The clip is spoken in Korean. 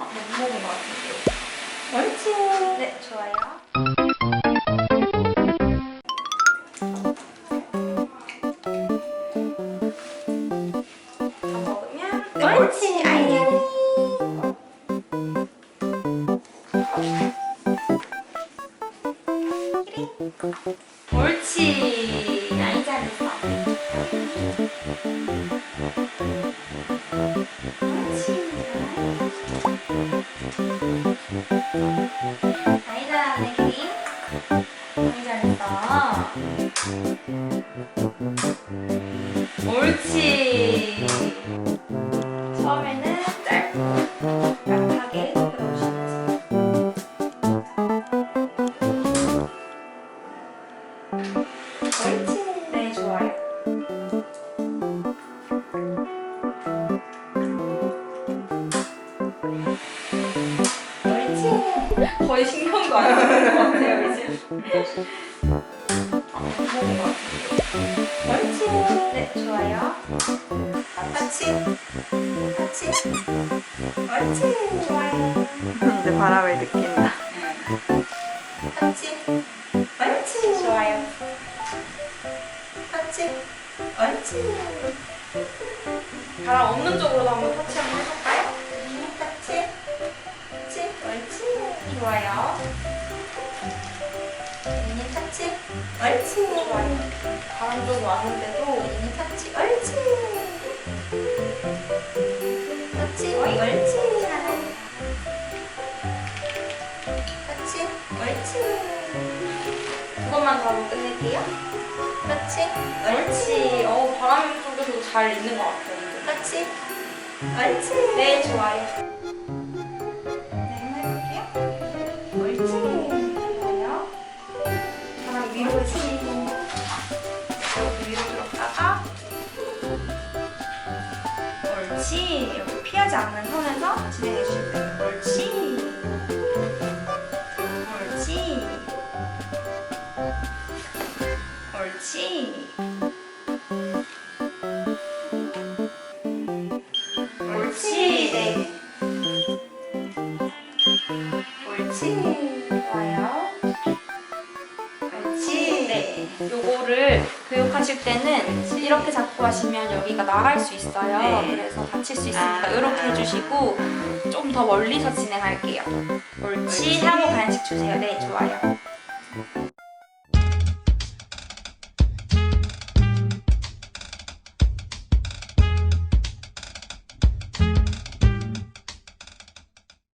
못 먹은 것 같은데요. 옳지. 네, 좋아요. 네. 아이고. 옳지. 아이 잘했어. 옳지. 거의 신경도 안 쓰는 것 같아요, 이제. 어, 먹은 것 같아요. 옳지. 네, 좋아요. 같이. 같이. 옳지. 좋아요. 이제 바람을 느낀다. 같이. 옳지. 좋아요. 같이. 옳지. 바람 없는 쪽으로도 한번 터치 한번 해볼까요? 좋아요. 미니 터치. 옳지. 좋아요. 바람 좀 왔는데도 미니 터치. 옳지. 터치. 옳지. 터치. 옳지. 그것만 더 하고 끝낼게요. 터치. 옳지. 어, 바람 속에서도 잘 있는 것 같아요. 터치. 옳지. 네, 좋아요. 옳지. 여기 피하지 않는 선에서 진행해 주실 거예요. 옳지. 옳지. 옳지. 옳지. 네. 옳지. 좋아요. 요거를 교육하실 때는 이렇게 잡고 하시면 여기가 나갈 수 있어요. 네. 그래서 다칠 수 있으니까 아. 이렇게 해주시고 좀 더 멀리서 진행할게요. 옳지. 하고 간식 주세요. 네, 좋아요.